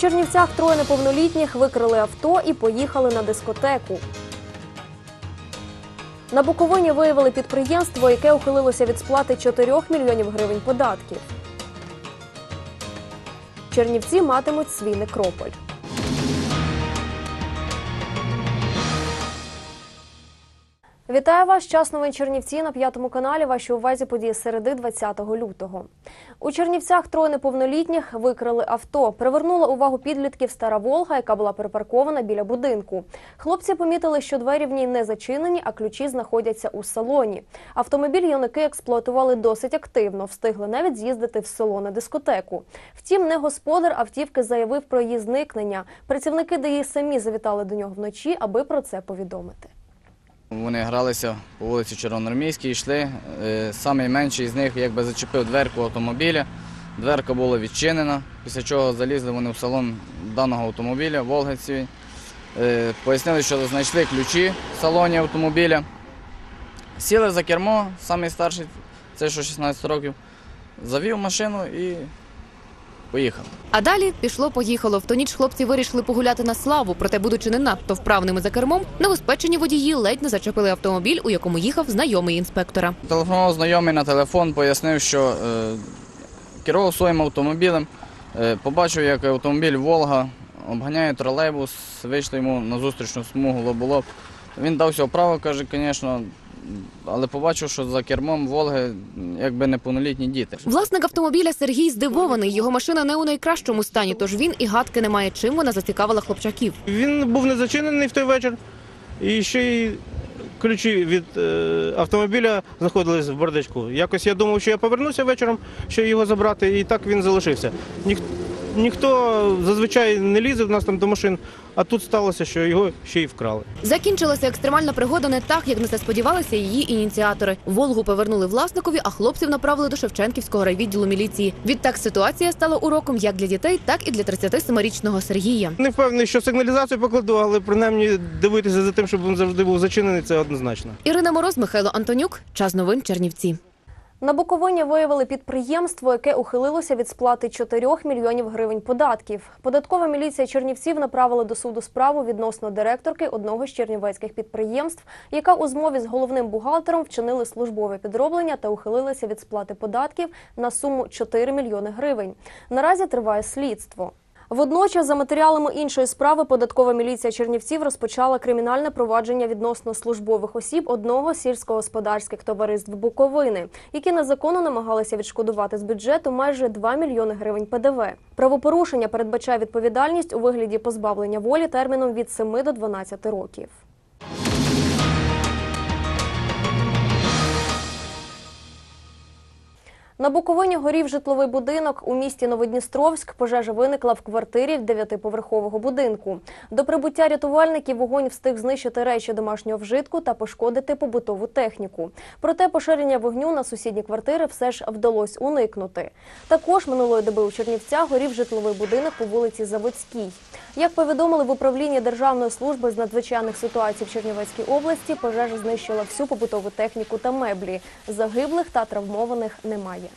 Чернівцях троє неповнолітніх викрили авто і поїхали на дискотеку. На Буковині виявили підприємство, яке ухилилося від сплати 4 мільйонів гривень податків. Чернівці матимуть свій некрополь. Вітаю вас! Час новин Чернівці на п'ятому каналі. Вашій увазі події середи 20 лютого. У Чернівцях троє неповнолітніх викрили авто. Привернула увагу підлітків стара Волга, яка була припаркована біля будинку. Хлопці помітили, що двері в ній не зачинені, а ключі знаходяться у салоні. Автомобіль юнаки експлуатували досить активно, встигли навіть з'їздити в село на дискотеку. Втім, не господар автівки заявив про її зникнення. Працівники ДАІ самі завітали до нього вночі, аби про це повідомити. Вони гралися по вулиці Червоноармійській, йшли. Е, Самий менший з них якби зачепив дверку автомобіля. Дверка була відчинена, після чого залізли вони в салон даного автомобіля, Волгиці. Е, Пояснили, що знайшли ключі в салоні автомобіля. Сіли за кермо, самий старший, це що 16 років, завів машину і поїхав. А далі пішло-поїхало. В ту ніч хлопці вирішили погуляти на славу, проте, будучи не надто вправними за кермом, небезпечені водії ледь не зачепили автомобіль, у якому їхав знайомий інспектора. Телефонував знайомий на телефон, пояснив, що е, керував своїм автомобілем, е, побачив, як автомобіль Волга обганяє тролейбус, вийшли йому на зустрічну смугу лоб-лоб. Він дався вправо, каже, звісно, але побачив, що за кермом Волги якби неповнолітні діти. Власник автомобіля Сергій здивований. Його машина не у найкращому стані, тож він і гадки не має, чим вона зацікавила хлопчаків. Він був не зачинений в той вечір, і ще й ключі від е, автомобіля знаходились в бардачку. Якось я думав, що я повернуся вечором, щоб його забрати, і так він залишився. Ніх, ніхто зазвичай не лізе в нас там до машин, а тут сталося, що його ще й вкрали. Закінчилася екстремальна пригода не так, як на це сподівалися її ініціатори. Волгу повернули власникові, а хлопців направили до Шевченківського райвідділу міліції. Відтак ситуація стала уроком як для дітей, так і для 37-річного Сергія. Не впевнений, що сигналізацію покладу, але принаймні дивитися за тим, щоб він завжди був зачинений, це однозначно. Ірина Мороз, Михайло Антонюк. Час новин Чернівці. На Буковині виявили підприємство, яке ухилилося від сплати 4 мільйонів гривень податків. Податкова міліція Чернівців направила до суду справу відносно директорки одного з чернівецьких підприємств, яка у змові з головним бухгалтером вчинили службове підроблення та ухилилася від сплати податків на суму 4 мільйони гривень. Наразі триває слідство. Водночас, за матеріалами іншої справи, податкова міліція Чернівців розпочала кримінальне провадження відносно службових осіб одного сільськогосподарських товариств Буковини, які незаконно намагалися відшкодувати з бюджету майже 2 мільйони гривень ПДВ. Правопорушення передбачає відповідальність у вигляді позбавлення волі терміном від 7 до 12 років. На Буковині горів житловий будинок у місті Новодністровськ. Пожежа виникла в квартирі дев'ятиповерхового будинку. До прибуття рятувальників вогонь встиг знищити речі домашнього вжитку та пошкодити побутову техніку. Проте поширення вогню на сусідні квартири все ж вдалося уникнути. Також минулої доби у Чернівцях горів житловий будинок по вулиці Заводській. Як повідомили в управлінні Державної служби з надзвичайних ситуацій в Чернівецькій області, пожежа знищила всю побутову техніку та меблі. Загиблих та травмованих немає.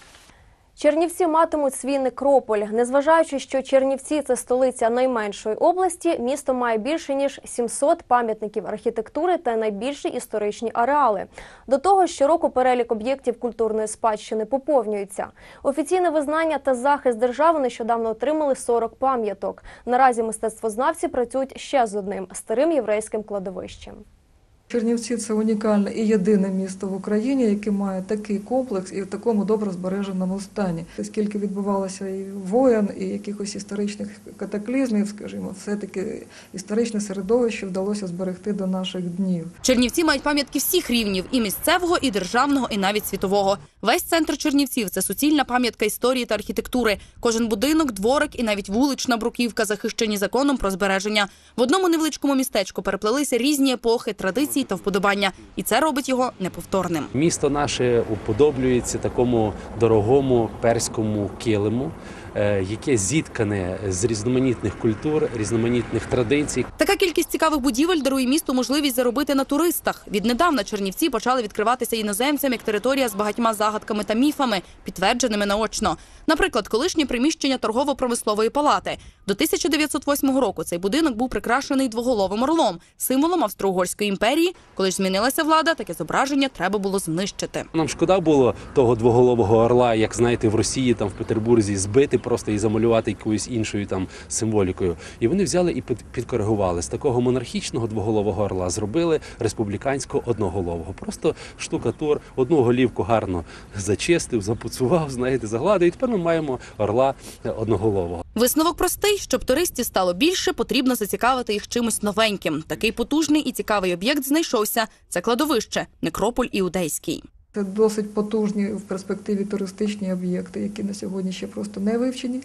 Чернівці матимуть свій некрополь. Незважаючи, що Чернівці це столиця найменшої області, місто має більше ніж 700 пам'ятників архітектури та найбільші історичні ареали. До того щороку перелік об'єктів культурної спадщини поповнюється. Офіційне визнання та захист держави нещодавно отримали 40 пам'яток. Наразі мистецтвознавці працюють ще з одним старим єврейським кладовищем. Чернівці це унікальне і єдине місто в Україні, яке має такий комплекс і в такому добре збереженому стані. Скільки відбувалося і воєн, і якихось історичних катаклізмів, скажімо, все-таки історичне середовище вдалося зберегти до наших днів. Чернівці мають пам'ятки всіх рівнів і місцевого, і державного, і навіть світового. Весь центр Чернівців це суцільна пам'ятка історії та архітектури. Кожен будинок, дворик і навіть вулична бруківка захищені законом про збереження. В одному невеличкому містечку переплелися різні епохи, традиції та вподобання, і це робить його неповторним. Місто наше уподоблюється такому дорогому перському килиму. Е, яке зіткане з різноманітних культур, різноманітних традицій. Така кількість цікавих будівель дарує місту можливість заробити на туристах. Віднедавна Чернівці почали відкриватися іноземцям як територія з багатьма загадками та міфами, підтвердженими наочно. Наприклад, колишнє приміщення торгово-промислової палати. До 1908 року цей будинок був прикрашений двоголовим орлом, символом Австро-Угорської імперії. Коли ж змінилася влада, таке зображення треба було знищити. Нам шкода було того двоголового орла, як знаєте, в Росії, там в Петербурзі, збити просто і замалювати якоюсь іншою там символікою. І вони взяли і під- підкоригували з такого монархічного двоголового орла, зробили республіканського одноголового. Просто штукатур одну голівку гарно зачистив, запуцував, знаєте, загладив. І тепер ми маємо орла е, одноголового. Висновок простий: щоб туристів стало більше, потрібно зацікавити їх чимось новеньким. Такий потужний і цікавий об'єкт знайшовся. Це кладовище, некрополь іудейський. Це досить потужні в перспективі туристичні об'єкти, які на сьогодні ще просто не вивчені.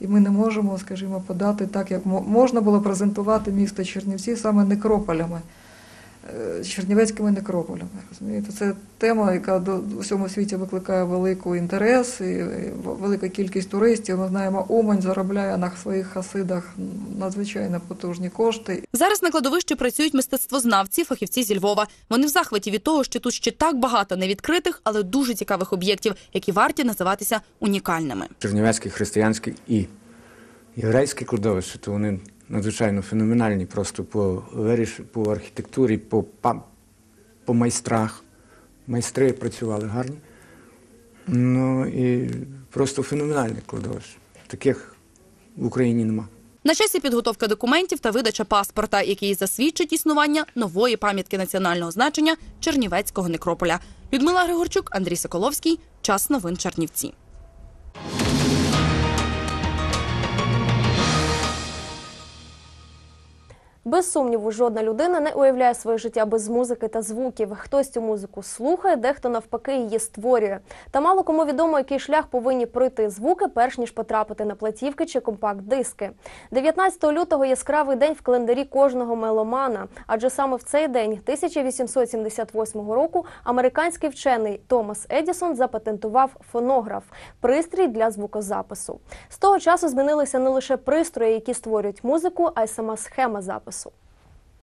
І ми не можемо, скажімо, подати так, як можна було презентувати місто Чернівці саме некрополями, чернівецькими некрополями. Розумієте, це тема, яка до у всьому світі викликає великий інтерес і е, велика кількість туристів. Ми знаємо, Умань заробляє на своїх хасидах надзвичайно потужні кошти. Зараз на кладовищі працюють мистецтвознавці, фахівці зі Львова. Вони в захваті від того, що тут ще так багато невідкритих, але дуже цікавих об'єктів, які варті називатися унікальними. чернівецьке, християнське і єврейське кладовище, то вони надзвичайно феноменальні просто по виріш, по архітектурі, по, по майстрах. Майстри працювали гарні. Ну і просто феноменальне кладовище. Таких в Україні нема. На часі підготовка документів та видача паспорта, який засвідчить існування нової пам'ятки національного значення Чернівецького некрополя. Людмила Григорчук, Андрій Соколовський. Час новин Чернівці. Без сумніву, жодна людина не уявляє своє життя без музики та звуків. Хтось цю музику слухає, дехто навпаки її створює. Та мало кому відомо, який шлях повинні пройти звуки, перш ніж потрапити на платівки чи компакт-диски. 19 лютого яскравий день в календарі кожного меломана, адже саме в цей день 1878 року американський вчений Томас Едісон запатентував фонограф пристрій для звукозапису. З того часу змінилися не лише пристрої, які створюють музику, а й сама схема запису.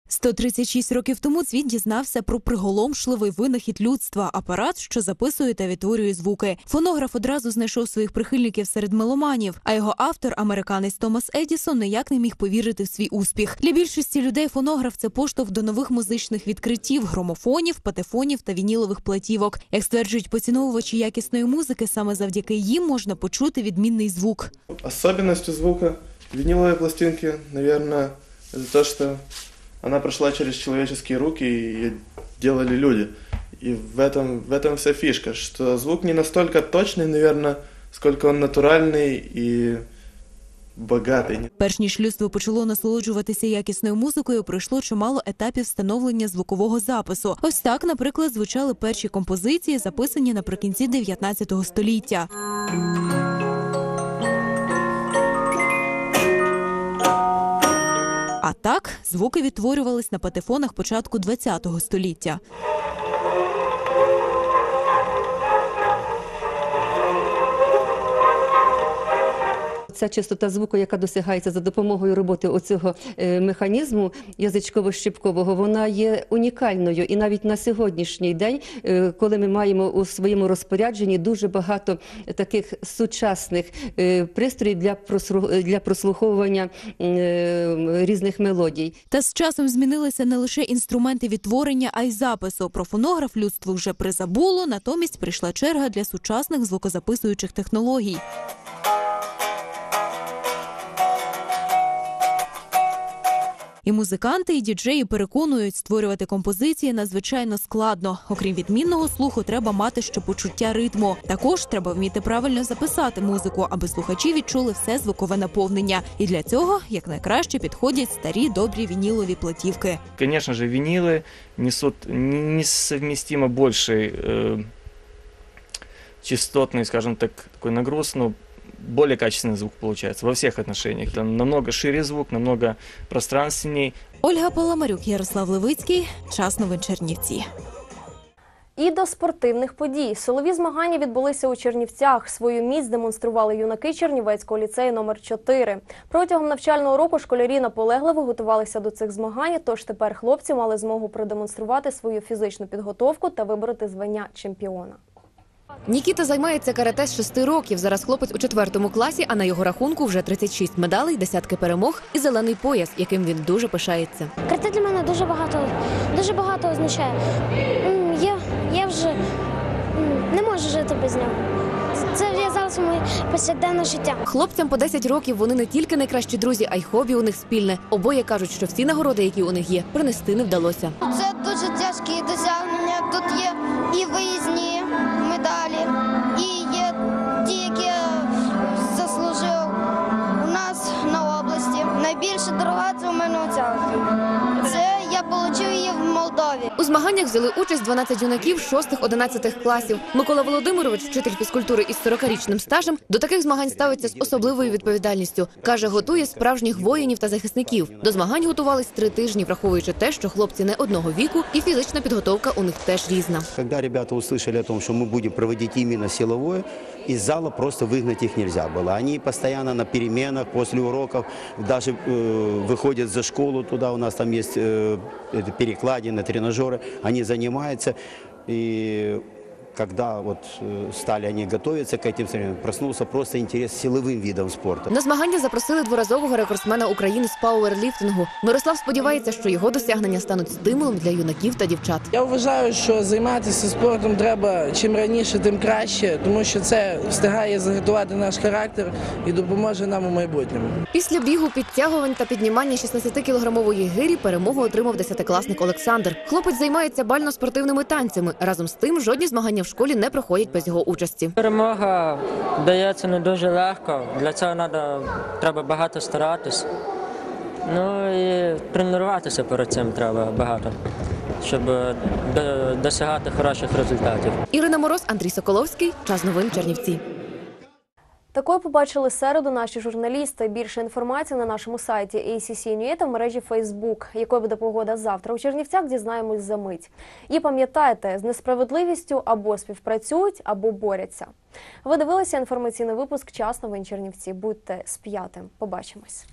136 років тому світ дізнався про приголомшливий винахід людства апарат, що записує та відтворює звуки. Фонограф одразу знайшов своїх прихильників серед меломанів, а його автор, американець Томас Едісон, ніяк не міг повірити в свій успіх. Для більшості людей фонограф це поштовх до нових музичних відкриттів, громофонів, патефонів та вінілових платівок. Як стверджують поціновувачі якісної музики, саме завдяки їм можна почути відмінний звук. Особенностью звука виниловой пластинки, наверное, это то, что она прошла через человеческие руки и ее делали люди. И в этом, в этом вся фишка, что звук не настолько точный, наверное, сколько он натуральный и богатый. Перш ніж людство почало насолоджуватися якісною музикою, пройшло чимало етапів встановлення звукового запису. Ось так, наприклад, звучали перші композиції, записані наприкінці 19 століття. Так звуки відтворювались на патефонах початку 20 століття. Ця частота звуку, яка досягається за допомогою роботи оцього е, механізму язичково-щипкового, вона є унікальною. І навіть на сьогоднішній день, е, коли ми маємо у своєму розпорядженні дуже багато таких сучасних е, пристроїв для для прослуховування різних мелодій. Та з часом змінилися не лише інструменти відтворення, а й запису. Про фонограф людство вже призабуло, натомість прийшла черга для сучасних звукозаписуючих технологій. І музиканти, і діджеї переконують, створювати композиції надзвичайно складно. Окрім відмінного слуху, треба мати ще почуття ритму. Також треба вміти правильно записати музику, аби слухачі відчули все звукове наповнення. І для цього якнайкраще підходять старі добрі вінілові платівки. Конечно же, винилы несут несовместимо больший э, частотный, скажем так, такой нагруз, но более качественный звук получается во всех отношениях. Там намного шире звук, намного пространственней. Ольга Паламарюк, Ярослав Левицький. Час новин Чернівці. І до спортивних подій. Силові змагання відбулися у Чернівцях. Свою міць демонстрували юнаки Чернівецького ліцею номер 4 Протягом навчального року школярі наполегливо готувалися до цих змагань, тож тепер хлопці мали змогу продемонструвати свою фізичну підготовку та вибороти звання чемпіона. Нікіта займається карате з 6 років. Зараз хлопець у четвертому класі, а на його рахунку вже 36 медалей, десятки перемог і зелений пояс, яким він дуже пишається. Карате для мене дуже багато, дуже багато означає. Я, я вже не можу жити без нього. Це в'язалося моє повсякденне життя. Хлопцям по 10 років вони не тільки найкращі друзі, а й хобі у них спільне. Обоє кажуть, що всі нагороди, які у них є, принести не вдалося. Це дуже Змаганнях взяли участь 12 юнаків 6-11 класів. Микола Володимирович, вчитель фізкультури із 40-річним стажем, до таких змагань ставиться з особливою відповідальністю. Каже, готує справжніх воїнів та захисників. До змагань готувались три тижні, враховуючи те, що хлопці не одного віку, і фізична підготовка у них теж різна. Когда ребята услышали о том, что мы будем проводить именно силовое, из зала просто выгнать их нельзя было. Они постоянно на переменах, после уроков, даже э, выходят за школу, туда у нас там есть э, это перекладины, тренажеры, они занимаются. И когда вот э, стали они готовиться к этим соревнованиям, проснулся просто интерес к силовым видам спорта. На змагання запросили дворазового рекордсмена України з пауерліфтингу. Мирослав сподівається, що його досягнення стануть стимулом для юнаків та дівчат. Я вважаю, що займатися спортом треба чим раніше, тим краще, тому що це встигає заготувати наш характер і допоможе нам у майбутньому. Після бігу, підтягувань та піднімання 16-кілограмової гирі перемогу отримав десятикласник Олександр. Хлопець займається бально-спортивними танцями. Разом з тим, жодні змагання в школі не проходять без його участі. Перемога дається не дуже легко. Для цього треба, треба багато старатись. Ну і тренуватися перед цим треба багато, щоб досягати хороших результатів. Ірина Мороз, Андрій Соколовський. Час новин Чернівці. Такою побачили середу наші журналісти. Більше інформації на нашому сайті ACC.NUA та в мережі Facebook. Якою буде погода завтра у Чернівцях, дізнаємось за мить. І пам'ятайте, з несправедливістю або співпрацюють, або борються. Ви дивилися інформаційний випуск Час новин Чернівці. Будьте сп'ятим. Побачимось.